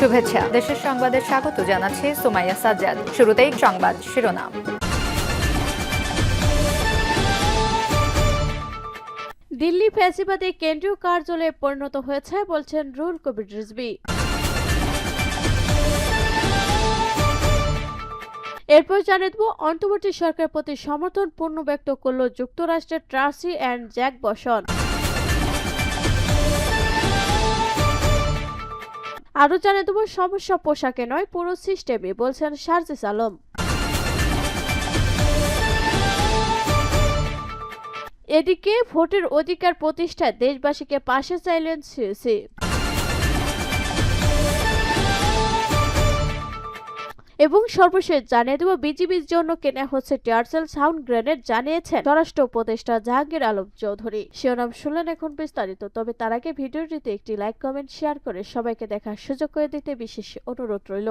শুভেচ্ছা। দেশের সংবাদে স্বাগত জানাচ্ছি সুমাইয়া সাজ্জাদ। শুরুতেই সংবাদ শিরোনাম। দিল্লি ফ্যাসিবাদে কেন্দ্রীয় কার্যালয়ে পরিণত হয়েছে, বলছেন রুল কবির রিজবি এরপর জানিয়ে দেব, অন্তর্বর্তী সরকারের প্রতি সমর্থন পূর্ণ ব্যক্ত করল যুক্তরাষ্ট্রের ট্রাসি অ্যান্ড জ্যাক বসন। আরও জানিয়ে দেবো, সমস্যা পোশাকে নয়, পুরো সিস্টেমে বলছেন শারজিস আলম। এদিকে ভোটের অধিকার প্রতিষ্ঠায় দেশবাসীকে পাশে চাইলেন সিসি এবং সর্বশেষ জানিয়ে দেব, বিজিবির জন্য কেনা হচ্ছে টিয়ারসেল সাউন্ড গ্রেনেড, জানিয়েছেন স্বরাষ্ট্র উপদেষ্টা জাহাঙ্গীর আলম চৌধুরী। শিরোনাম শুনলেন এখন বিস্তারিত, তবে তার আগে ভিডিওটিতে একটি লাইক, কমেন্ট, শেয়ার করে সবাইকে দেখার সুযোগ করে দিতে বিশেষ অনুরোধ রইল।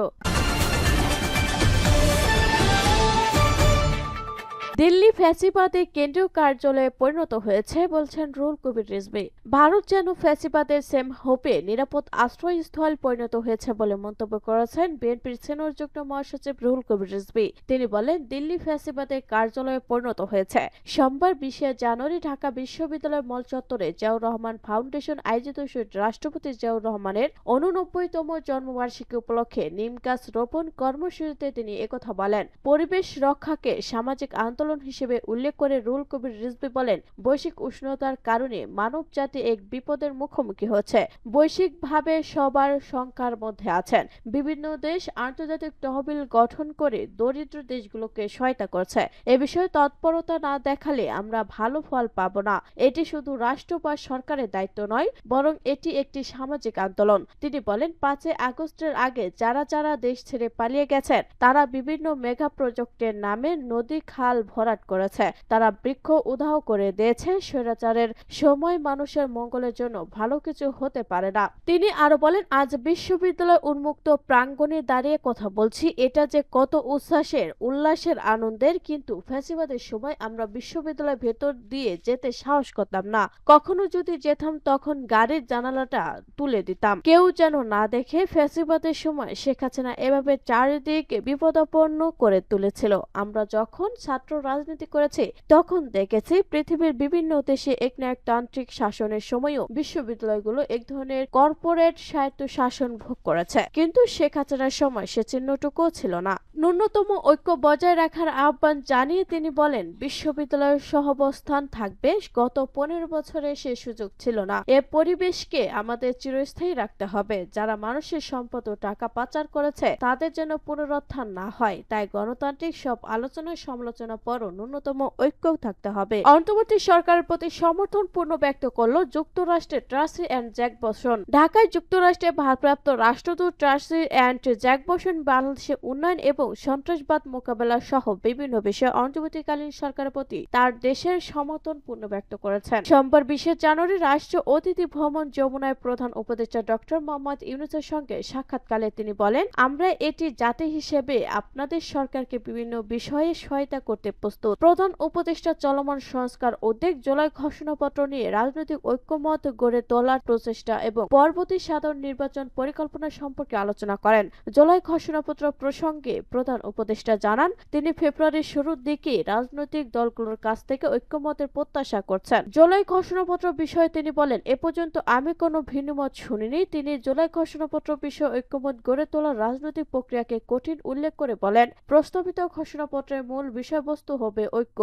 দিল্লি ফ্যাসিবাদে কেন্দ্রীয় কার্যালয়ে পরিণত হয়েছে, বলছেন রুল কবির রিজভি। ভারত যেন ফ্যাসিবাদের সেম হোপে নিরাপদ আশ্রয়স্থল পরিণত হয়েছে বলে মন্তব্য করেছেন বিএনপির সিনিয়র যুগ্ম মহাসচিব রুহুল কবির রিজভি। তিনি বলেন, দিল্লি ফ্যাসিবাদের কার্যালয়ে পরিণত হয়েছে। সোমবার বিশে জানুয়ারি ঢাকা বিশ্ববিদ্যালয় মল চত্বরে জিয়াউর রহমান ফাউন্ডেশন আয়োজিত শহীদ রাষ্ট্রপতি জিয়াউর রহমানের উননব্বইতম জন্মবার্ষিকী উপলক্ষে নিম গাছ রোপণ কর্মসূচিতে তিনি একথা বলেন, পরিবেশ রক্ষাকে সামাজিক আন্দোলন হিসেবে উল্লেখ করে রুল কবির রিজভি বলেন, বৈশ্বিক উষ্ণতার কারণে মানব জাতি এক বিপদের মুখোমুখি হচ্ছে। বৈশ্বিকভাবে সবার সংখ্যার মধ্যে আছেন। বিভিন্ন দেশ আন্তর্জাতিক তহবিল গঠন করে দরিদ্র দেশগুলোকে সহায়তা করছে। এ বিষয়ে তৎপরতা না দেখালে আমরা ভালো ফল পাব না। এটি শুধু রাষ্ট্র বা সরকারের দায়িত্ব নয়, বরং এটি একটি সামাজিক আন্দোলন। তিনি বলেন পাঁচে আগস্টের আগে যারা যারা দেশ ছেড়ে পালিয়ে গেছেন, তারা বিভিন্ন মেগা প্রজেক্টের নামে নদী, খাল ভরাট করেছে। তারা বৃক্ষ উধাও করে দিয়েছে। স্বৈরাচারের সময় মানুষের মঙ্গলের জন্য ভালো কিছু হতে পারে না। তিনি আরও বলেন, আজ বিশ্ববিদ্যালয় উন্মুক্ত প্রাঙ্গণে দাঁড়িয়ে কথা বলছি। এটা যে কত উচ্ছ্বাসের, উল্লাসের আনন্দের, কিন্তু ফ্যাসিবাদের সময় আমরা বিশ্ববিদ্যালয়ের ভেতর দিয়ে যেতে সাহস করতাম না। কখনো যদি যেতাম, তখন গাড়ির জানালাটা তুলে দিতাম। কেউ যেন না দেখে ফ্যাসিবাদের সময় শেখ হাসিনা এভাবে চারিদিক বিপদাপন্ন করে তুলেছিল। আমরা যখন ছাত্র রাজনীতি করেছি, তখন দেখেছি পৃথিবীর বিভিন্ন দেশে একনায়কতান্ত্রিক শাসনের সময়ও বিশ্ববিদ্যালয়গুলো এক ধরনের কর্পোরেট স্বায়ত্ত শাসন ভোগ করেছে। কিন্তু শেখ হাসিনার সময় সে চিহ্নটুকুও ছিল না। ন্যূনতম ঐক্য বজায় রাখার আহ্বান জানিয়ে তিনি বলেন, বিশ্ববিদ্যালয়ের সহাবস্থান থাকবে, গত পনেরো বছরে সে সুযোগ ছিল না। এ পরিবেশকে আমাদের চিরস্থায়ী রাখতে হবে। যারা মানুষের সম্পদ ও টাকা পাচার করেছে, তাদের যেন পুনরুত্থান না হয়। তাই গণতান্ত্রিক সব আলোচনা সমালোচনা পরও ন্যূনতম ঐক্য থাকতে হবে। অন্তর্বর্তী সরকারের প্রতি সমর্থন পূর্ণ ব্যক্ত করল যুক্তরাষ্ট্রের ট্রাসি অ্যান্ড জ্যাক বসন। ঢাকায় যুক্তরাষ্ট্রের ভারপ্রাপ্ত রাষ্ট্রদূত ট্রাসি অ্যান্ড জ্যাক বসন বাংলাদেশের উন্নয়ন এবং সন্ত্রাসবাদ মোকাবেলা সহ বিভিন্ন বিষয়ে অন্তর্বর্তীকালীন সরকারের প্রতি তার দেশের সমর্থন পূর্ণ ব্যক্ত করেছেন। সোমবার বিশে জানুয়ারি রাষ্ট্র অতিথি ভ্রমণ যমুনায় প্রধান উপদেষ্টা ডক্টর মোহাম্মদ ইউনুসের সঙ্গে সাক্ষাৎকালে তিনি বলেন, আমরা এটি জাতি হিসেবে আপনাদের সরকারকে বিভিন্ন বিষয়ে সহায়তা করতে প্রস্তুত। প্রধান উপদেষ্টা চলমান সংস্কার উদ্যোগ জুলাই ঘোষণাপত্র নিয়ে রাজনৈতিক ঐক্যমত গড়ে তোলার প্রচেষ্টা এবং পরবর্তী সাধারণ নির্বাচন পরিকল্পনা সম্পর্কে আলোচনা করেন। জুলাই ঘোষণাপত্র প্রসঙ্গে প্রধান উপদেষ্টা জানান, তিনি ফেব্রুয়ারির শুরুর দিকে রাজনৈতিক দলগুলোর কাছ থেকে ঐক্যমতের প্রত্যাশা করছেন। জুলাই ঘোষণাপত্র বিষয়ে তিনি বলেন, এ পর্যন্ত আমি কোনো ভিন্নমত শুনিনি। তিনি জুলাই ঘোষণাপত্র বিষয়ে ঐক্যমত গড়ে তোলার রাজনৈতিক প্রক্রিয়াকে কঠিন উল্লেখ করে বলেন। প্রস্তাবিত ঘোষণাপত্রের মূল বিষয়বস্তু হবে ঐক্য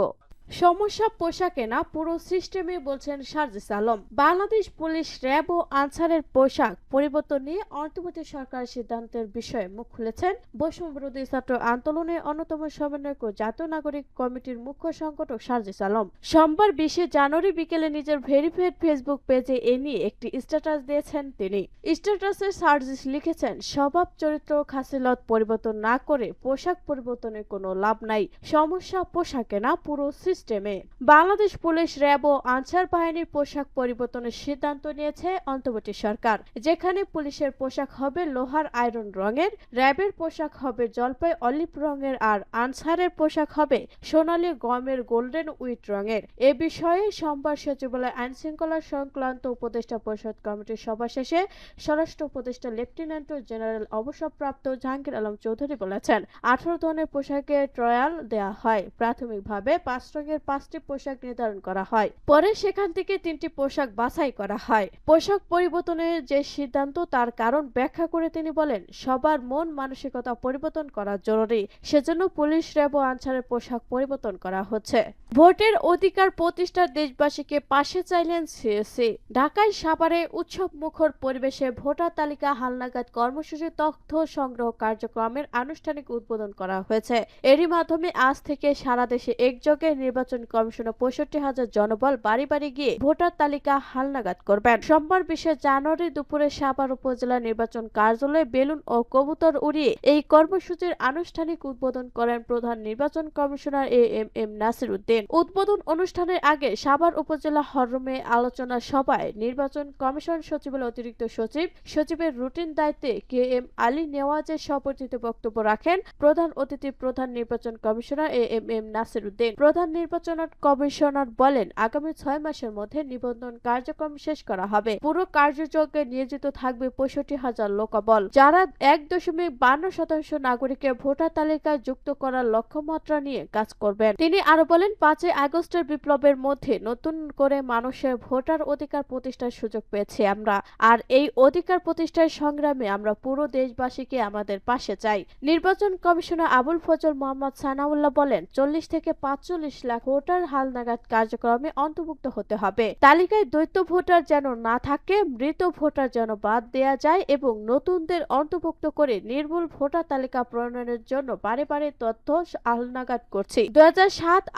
সমস্যা পোশাকে না, পুরো সিস্টেমে বলছেন সার্জিস আলম। বাংলাদেশ পুলিশ র্যাব ও আনসারের পোশাক পরিবর্তন নিয়ে অন্তর্বর্তী সরকারের সিদ্ধান্তের বিষয়ে মুখ খুলেছেন। বৈষম্য বিরোধী ছাত্র আন্দোলনের অন্যতম সমন্বয়ক ও জাতীয় নাগরিক কমিটির মুখ্য সংগঠক সার্জিস আলম। সোমবার বিশে জানুয়ারি বিকেলে নিজের ভেরিফাইড ফেসবুক পেজে এ নিয়ে একটি স্ট্যাটাস দিয়েছেন তিনি। স্ট্যাটাসে সার্জিস লিখেছেন, স্বভাব, চরিত্র খাসিলত পরিবর্তন না করে পোশাক পরিবর্তনের কোনো লাভ নাই। সমস্যা পোশাকে না, পুরো সিস্টেম। বাংলাদেশ পুলিশ র্যাব ও আনসার বাহিনীর পোশাক পরিবর্তনের সিদ্ধান্ত নিয়েছে অন্তর্বর্তী সরকার, যেখানে পুলিশের পোশাক হবে লোহার আয়রন রঙের, র্যাবের পোশাক হবে জলপাই অলিভ রঙের, আর আনসারের পোশাক হবে সোনালী গমের গোল্ডেন উইট রঙের। এ বিষয়ে সোমবার সচিবালয় আইন শৃঙ্খলা সংক্রান্ত উপদেষ্টা পরিষদ কমিটির সভা শেষে স্বরাষ্ট্র উপদেষ্টা লেফটেন্যান্ট জেনারেল অবসরপ্রাপ্ত জাহাঙ্গীর আলম চৌধুরী বলেছেন, আঠারো ধরনের পোশাকের ট্রায়াল দেয়া হয়। প্রাথমিকভাবে পাঁচ রঙের পাঁচটি পোশাক নির্ধারণ করা হয়। পরে সেখান থেকে তিনটি পোশাক বাছাই করা হয়। পোশাক পরিবর্তনের যে সিদ্ধান্ত, তার কারণ ব্যাখ্যা করে তিনি বলেন, সবার মন মানসিকতা পরিবর্তন করা জরুরি। সেজন্য পুলিশ র্যাব ও আনসারের পোশাক পরিবর্তন করা হচ্ছে। ভোটের অধিকার প্রতিষ্ঠার দেশবাসীকে পাশে চাইলেন সিএসি ঢাকায় সাভারে উৎসব মুখর পরিবেশে ভোটার তালিকা, হালনাগাদ কর্মসূচি, তথ্য সংগ্রহ কার্যক্রমের আনুষ্ঠানিক উদ্বোধন করা হয়েছে। এরই মাধ্যমে আজ থেকে সারা দেশে একযোগে নির্বাচন কমিশনের পঁয়ষট্টি হাজার জনবল বাড়ি বাড়ি গিয়ে ভোটার তালিকা হালনাগাদ করবেন। সোমবার বিশে জানুয়ারি দুপুরে সাভার উপজেলা নির্বাচন কার্যালয়ে বেলুন ও কবুতর উড়িয়ে এই কর্মসূচির আনুষ্ঠানিক উদ্বোধন করেন প্রধান নির্বাচন commissioner A M M Nasir Uddin. উদ্বোধন অনুষ্ঠানের আগে সাভার উপজেলা হররুমে আলোচনা সভায় নির্বাচন কমিশন সচিবের অতিরিক্ত সচিব, সচিবের রুটিন দায়িত্বে কে এম আলী নেওয়াজের সপরিচিত বক্তব্য রাখেন প্রধান অতিথি প্রধান নির্বাচন commissioner A M M Nasir Uddin. প্রধান নির্বাচন কমিশনার বলেন, আগামী ছয় মাসের মধ্যে নিবন্ধন কার্যক্রম শেষ করা হবে। পুরো কার্যযজ্ঞে নিয়োজিত থাকবে পঁয়ষট্টি হাজার লোকবল। যারা এক দশমিক বান্ন শতাংশ নাগরিককে ভোটার তালিকায় যুক্ত করার লক্ষ্যমাত্রা নিয়ে কাজ করবেন। তিনি আরও বলেন, পাঁচই আগস্টের বিপ্লবের মধ্যে নতুন করে মানুষের ভোটার অধিকার প্রতিষ্ঠার সুযোগ পেয়েছি আমরা। আর এই অধিকার প্রতিষ্ঠার সংগ্রামে আমরা পুরো দেশবাসীকে আমাদের পাশে চাই। নির্বাচন কমিশনার আবুল ফজল মোহাম্মদ সানাউল্লাহ বলেন, চল্লিশ থেকে পাঁচচল্লিশ লাখ ভোটার হালনাগাদ কার্যক্রমে অন্তর্ভুক্ত হতে হবে। তালিকায় দ্বৈত ভোটার যেন না থাকে, মৃত ভোটার যেন বাদ দেয়া যায় এবং নতুনদের অন্তর্ভুক্ত করে নির্ভুল ভোটার তালিকা প্রণয়নের জন্য বারে বারে তথ্য হালনাগাদ করছি। দু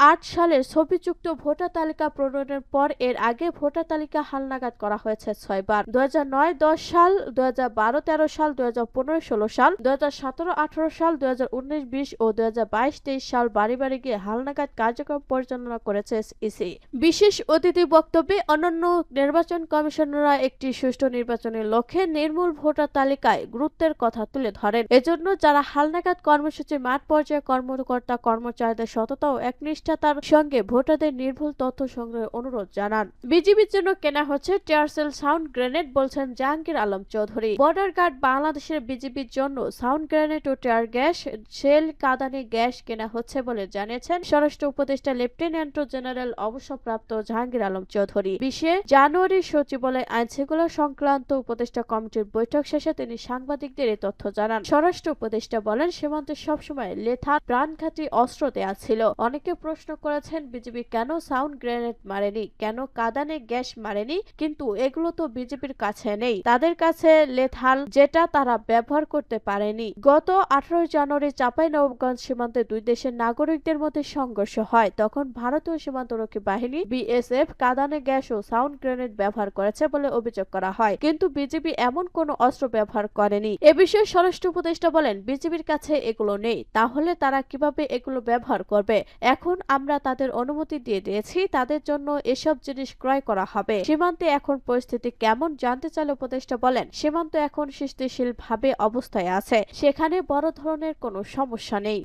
আট সালের ছবিযুক্ত ভোটার তালিকা প্রণয়নের পর এর আগে ভোটার তালিকা হালনাগাদ করা হয়েছে ছয়বার। দু নয়, দশ সাল দু বারো, তেরো সাল দু পনেরো, ষোলো সাল দু হাজার সতেরো, আঠারো সাল দু হাজার উনিশ, বিশ ও দু হাজার বাইশ, তেইশ সাল বাড়ি বাড়ি গিয়ে হালনাগাদ কার্যক্রম পরিচালনা করেছে ইসি বিশেষ অতিথি বক্তব্যে অন্যান্য নির্বাচন কমিশনাররা একটি সুষ্ঠু নির্বাচনের লক্ষ্যে নির্মূল ভোটার তালিকায় গুরুত্বের কথা তুলে ধরেন। এজন্য যারা হালনাগাদ কর্মসূচি, মাঠ পর্যায়ে কর্মকর্তা কর্মচারীদের সততা ও একনিষ্ঠাতার সঙ্গে ভোটারদের নির্ভুল তথ্য সংগ্রহের অনুরোধ জানান। বিজিবির জন্য কেনা হচ্ছে টেয়ারসেল সাউন্ড গ্রেনেড, বলছেন জাহাঙ্গীর আলম চৌধুরী। বর্ডার গার্ড বাংলাদেশের বিজিবির জন্য সাউন্ড গ্রেনেড ও টেয়ার গ্যাস, শেল কাদানে গ্যাস কেনা হচ্ছে বলে জানিয়েছেন স্বরাষ্ট্র উপদেষ্টা লেফটেন্যান্ট জেনারেল অবসরপ্রাপ্ত জাহাঙ্গীর আলম চৌধুরী। বিশে জানুয়ারি সচিবালয় আইন শৃঙ্খলা সংক্রান্ত উপদেষ্টা কমিটির বৈঠক শেষে তিনি সাংবাদিকদের এই তথ্য জানান। স্বরাষ্ট্র উপদেষ্টা বলেন, সীমান্তে সবসময় লেথার প্রাণঘাতী অস্ত্র দেয়া ছিল। অনেকে প্রশ্ন করেছেন, বিজেপি কেন সাউন্ড গ্রেনেড মারেনি? কেন কাদানে গ্যাস মারেনি? কিন্তু এগুলো তো বিজেপির কাছে নেই। তাদের কাছে লেথাল যেটা তারা ব্যবহার করতে পারেনি। গত আঠারোই জানুয়ারি চাপাই নবাবগঞ্জ সীমান্তে দুই দেশের নাগরিকদের মধ্যে সংঘর্ষ হয়। তখন ভারতীয় সীমান্তরক্ষী বাহিনী বিএসএফ কাদানে গ্যাস ও সাউন্ড গ্রেনেড ব্যবহার করেছে বলে অভিযোগ করা হয়। কিন্তু বিজেপি এমন কোনো অস্ত্র ব্যবহার করেনি। এ বিষয়ে স্বরাষ্ট্র উপদেষ্টা বলেন বিজেপির কাছে এগুলো নেই। তাহলে তারা কীভাবে এগুলো ব্যবহার করবে? এখন আমরা তাদের অনুমতি দিয়ে দিয়েছি, তাদের জন্য এসব জিনিস ক্রয় করা হবে। সীমান্তে এখন পরিস্থিতি কেমন জানতে চাইলে উপদেষ্টা বলেন, সীমান্ত এখন সৃষ্টিশীল ভাবে অবস্থায় আছে। সেখানে বড় ধরনের কোনো সমস্যা নেই।